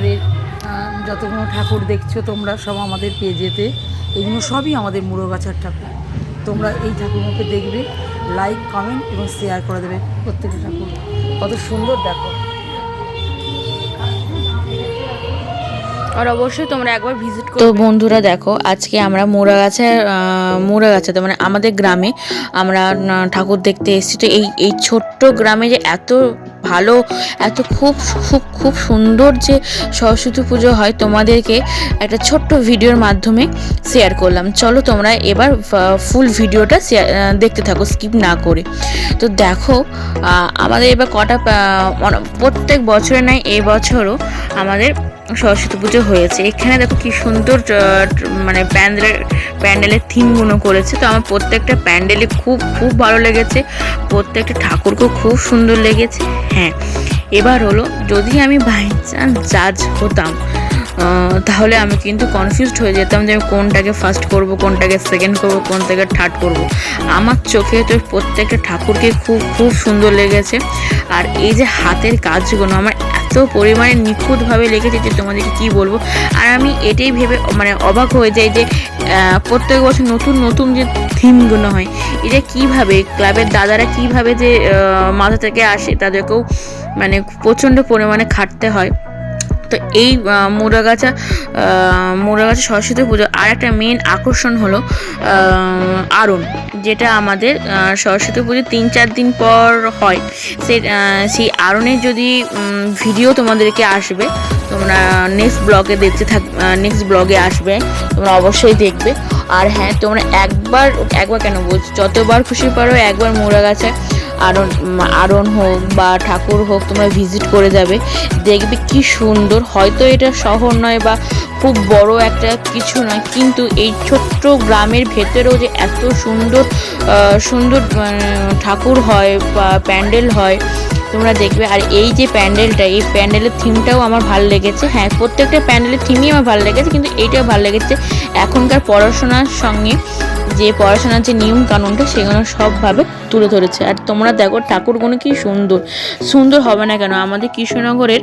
আমাদের যতগুলো ঠাকুর দেখছ তোমরা সব আমাদের পেজেতে এগুলো সবই আমাদের মুড়োগাছার ঠাকুর। তোমরা এই ঠাকুরগুলোকে দেখবে লাইক কমেন্ট এবং শেয়ার করে দেবে প্রত্যেকটা ঠাকুর। কত সুন্দর দেখো। আর অবশ্যই তোমরা একবার ভিজিট করো তো বন্ধুরা দেখো আজকে আমরা মুড়াগাছা মুড়াগাছাতে মানে আমাদের গ্রামে আমরা ঠাকুর দেখতে এসেছি। তো এই এই ছোট্ট গ্রামে যে এত ভালো, এত খুব খুব খুব সুন্দর যে সরস্বতী পুজো হয় তোমাদেরকে একটা ছোট্ট ভিডিওর মাধ্যমে শেয়ার করলাম। চলো তোমরা এবার ফুল ভিডিওটা দেখতে থাকো স্কিপ না করে। তো দেখো আমাদের এবার কটা প্রত্যেক বছরে নাই এবছরও আমাদের সরস্বতী পুজো হয়েছে। এখানে দেখো কি সুন্দর মানে প্যান্ডেলের প্যান্ডেলের থিমগুলো করেছে। তো আমার প্রত্যেকটা প্যান্ডেলই খুব খুব ভালো লেগেছে। প্রত্যেকটা ঠাকুরকেও খুব সুন্দর লেগেছে। হ্যাঁ এবার হলো যদি আমি বাই চান্স জাজ হতাম তাহলে আমি কিন্তু কনফিউজড হয়ে যেতাম যে আমি কোনটাকে ফার্স্ট করব, কোনটাকে সেকেন্ড করব কোনটাকে থার্ড করব। আমার চোখে তো প্রত্যেকটা ঠাকুরকে খুব খুব সুন্দর লেগেছে। আর এই যে হাতের কাজগুলো, আমার এত পরিমাণে নিখুঁতভাবে লেগেছে যে তোমাদেরকে কি বলব? আর আমি এটাই ভেবে মানে অবাক হয়ে যাই যে প্রত্যেক বছর নতুন নতুন যে থিমগুলো হয়, এটা কীভাবে, ক্লাবের দাদারা কীভাবে যে মাথা থেকে আসে, তাদেরকেও মানে প্রচণ্ড পরিমাণে খাটতে হয়। তো এই আহ, মুড়াগাছা সরস্বতী পুজো আর একটা মেন আকর্ষণ হলো আরণ যেটা আমাদের সরস্বতী পুজো তিন চার দিন পর হয়। আহ, সেই আরণের যদি ভিডিও তোমাদেরকে আসবে তোমরা নেক্সট ব্লগে দেখতে থাক নেক্সট ব্লগে আসবে তোমরা অবশ্যই দেখবে। আর হ্যাঁ তোমরা একবার একবার কেন বলছো যতবার খুশি পারো একবার মুড়াগাছা আরণ উম, আরণ হোক বা ঠাকুর হোক তোমরা ভিজিট করে যাবে। দেখবে কি সুন্দর। হয়তো এটা শহর নয় বা খুব বড় একটা কিছু নয় কিন্তু এই ছোট্ট গ্রামের ভেতরেও যে এত সুন্দর সুন্দর ঠাকুর হয় বা প্যান্ডেল হয় তোমরা দেখবে। আর এই যে প্যান্ডেলটা এই প্যান্ডেলের থিমটাও আমার ভালো লেগেছে। হ্যাঁ প্রত্যেকটা প্যান্ডেলের থিমই আমার ভালো লেগেছে কিন্তু এইটাও ভালো লেগেছে এখনকার পড়াশোনার সঙ্গে। যে পড়াশোনার যে নিয়ম কানুনটা সেগুলো সবভাবে তুলে ধরেছে। আর তোমরা দেখো ঠাকুরগুলো কি সুন্দর। সুন্দর হবে না কেন? আমাদের কৃষ্ণনগরের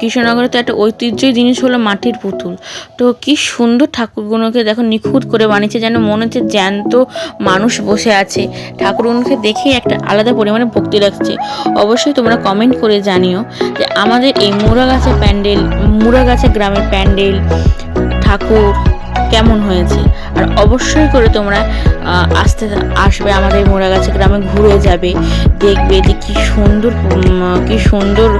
কৃষ্ণনগরে তো একটা ঐতিহ্যই জিনিস হলো মাটির পুতুল। তো কি সুন্দর ঠাকুরগুলোকে দেখো নিখুঁত করে বানিয়েছে, যেন মনে হচ্ছে জ্যান্ত মানুষ বসে আছে। ঠাকুরগুলোকে দেখেই একটা আলাদা পরিমাণে ভক্তি লাগছে। অবশ্যই তোমরা কমেন্ট করে জানিও যে আমাদের এই মুড়াগাছা প্যান্ডেল, মুড়াগাছা গ্রামের প্যান্ডেল, ঠাকুর কেমন হয়েছে? আর অবশ্যই করে তোমরা আসতে আসবে আমাদের মোড়াগাছি গ্রামে, ঘুরে যাবে, দেখবে যে কী সুন্দর কী সুন্দর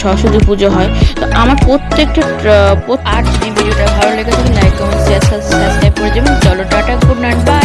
সরস্বতী পুজো হয়। তো আমার প্রত্যেকটা আর যদি ভিডিওটা ভালো লেগে থাকে লাইক কমেন্ট শেয়ার সাবস্ক্রাইব করে দেবেন। চলো, টাটা গুড নাইট বা